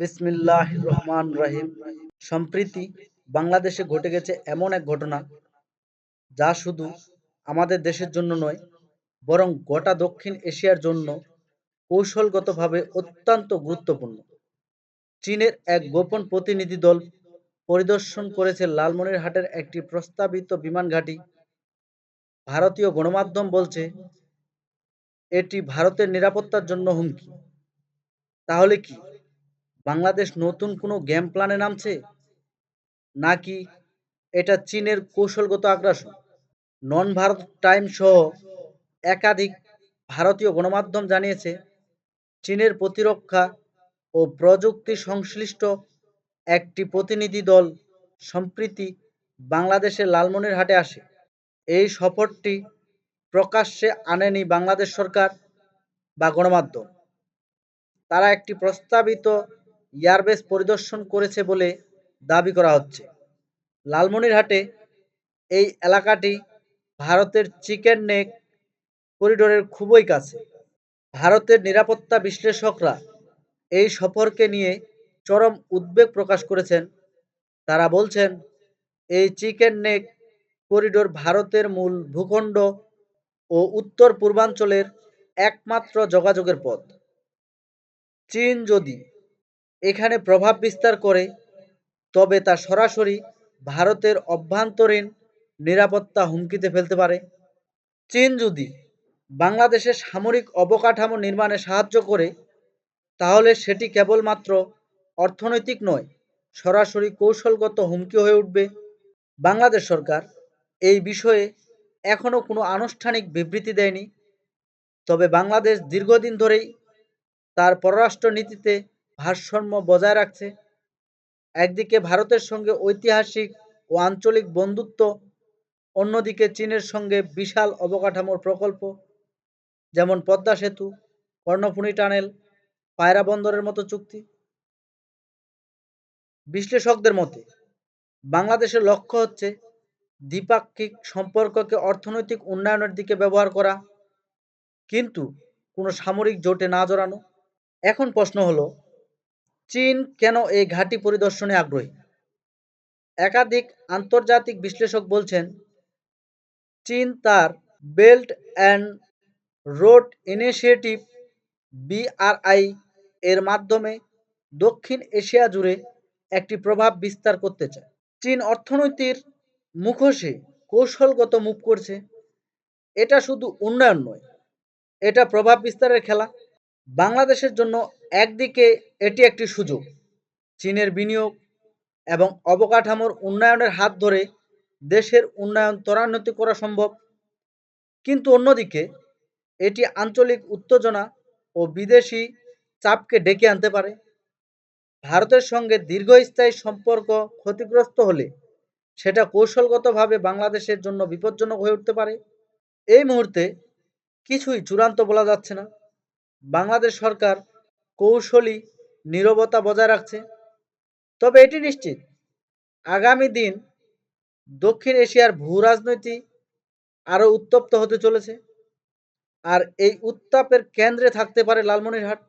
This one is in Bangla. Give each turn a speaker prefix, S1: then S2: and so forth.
S1: বিসমিল্লাহ রহমান রহিম। সম্প্রীতি বাংলাদেশে ঘটে গেছে এমন এক ঘটনা যা শুধু আমাদের দেশের জন্য নয়, বরং গোটা দক্ষিণ এশিয়ার জন্য কৌশলগতভাবে অত্যন্ত গুরুত্বপূর্ণ। চীনের এক গোপন প্রতিনিধি দল পরিদর্শন করেছে লালমনিরহাটের একটি প্রস্তাবিত বিমান ঘাঁটি। ভারতীয় গণমাধ্যম বলছে, এটি ভারতের নিরাপত্তার জন্য হুমকি। তাহলে কি? বাংলাদেশ নতুন কোনো গেম প্ল্যানে নামছে? নাকি এটা চীনের কৌশলগত আগ্রাসন? নন ভারত টাইম সহ একাধিক ভারতীয় গণমাধ্যম জানিয়েছে, চীনের প্রতিরক্ষা ও প্রযুক্তি সংশ্লিষ্ট একটি প্রতিনিধি দল সম্প্রীতি বাংলাদেশের লালমনিরহাটে আসে। এই সফরটি প্রকাশ্যে আনেনি বাংলাদেশ সরকার বা গণমাধ্যম। তারা একটি প্রস্তাবিত এয়ারবেস পরিদর্শন করেছে বলে দাবি করা হচ্ছে। লালমনিরহাটে এই এলাকাটি ভারতের চিকেন নেক করিডোরের খুবই কাছে। ভারতের নিরাপত্তা বিশ্লেষকরা এই সফরকে নিয়ে চরম উদ্বেগ প্রকাশ করেছেন। তারা বলছেন, এই চিকেন নেক করিডোর ভারতের মূল ভূখণ্ড ও উত্তর পূর্বাঞ্চলের একমাত্র যোগাযোগের পথ। চীন যদি এখানে প্রভাব বিস্তার করে, তবে তা সরাসরি ভারতের অভ্যন্তরীণ নিরাপত্তা হুমকিতে ফেলতে পারে। চীন যদি বাংলাদেশে সামরিক অবকাঠামো নির্মাণে সাহায্য করে, তাহলে সেটি কেবলমাত্র অর্থনৈতিক নয়, সরাসরি কৌশলগত হুমকি হয়ে উঠবে। বাংলাদেশ সরকার এই বিষয়ে এখনও কোনো আনুষ্ঠানিক বিবৃতি দেয়নি, তবে বাংলাদেশ দীর্ঘদিন ধরেই তার পররাষ্ট্র নীতিতে ভারসাম্য বজায় রাখছে। একদিকে ভারতের সঙ্গে ঐতিহাসিক ও আঞ্চলিক বন্ধুত্ব, অন্যদিকে চীনের সঙ্গে বিশাল অবকাঠামোর প্রকল্প, যেমন পদ্মা সেতু, কর্ণফুলী টানেল, পায়রা বন্দরের মতো চুক্তি। বিশ্লেষকদের মতে, বাংলাদেশের লক্ষ্য হচ্ছে দ্বিপাক্ষিক সম্পর্ককে অর্থনৈতিক উন্নয়নের দিকে ব্যবহার করা, কিন্তু কোনো সামরিক জোটে না জড়ানো। এখন প্রশ্ন হলো চীন কেন এই ঘাঁটি পরিদর্শনে আগ্রহী? একাধিক আন্তর্জাতিক বিশ্লেষক বলছেন, চীন তার belt and road initiative BRI এর মাধ্যমে দক্ষিণ এশিয়া জুড়ে একটি প্রভাব বিস্তার করতে চায়। চীন অর্থনীতির মুখোশে কৌশলগত মুভ করছে। এটা শুধু উন্নয়ন নয়, এটা প্রভাব বিস্তারের খেলা। বাংলাদেশের জন্য একদিকে এটি একটি সুযোগ, চীনের বিনিয়োগ এবং অবকাঠামোর উন্নয়নের হাত ধরে দেশের উন্নয়ন ত্বরান্বিত করা সম্ভব। কিন্তু অন্যদিকে, এটি আঞ্চলিক উত্তেজনা ও বিদেশি চাপকে ডেকে আনতে পারে। ভারতের সঙ্গে দীর্ঘস্থায়ী সম্পর্ক ক্ষতিগ্রস্ত হলে সেটা কৌশলগতভাবে বাংলাদেশের জন্য বিপজ্জনক হয়ে উঠতে পারে। এই মুহূর্তে কিছুই চূড়ান্ত বলা যাচ্ছে না। বাংলাদেশ সরকার কৌশলী নীরবতা বজায় রাখছে। তবে এটি নিশ্চিত, আগামী দিন দক্ষিণ এশিয়ার ভূ রাজনীতি আরও উত্তপ্ত হতে চলেছে। আর এই উত্তাপের কেন্দ্রে থাকতে পারে লালমনিরহাট।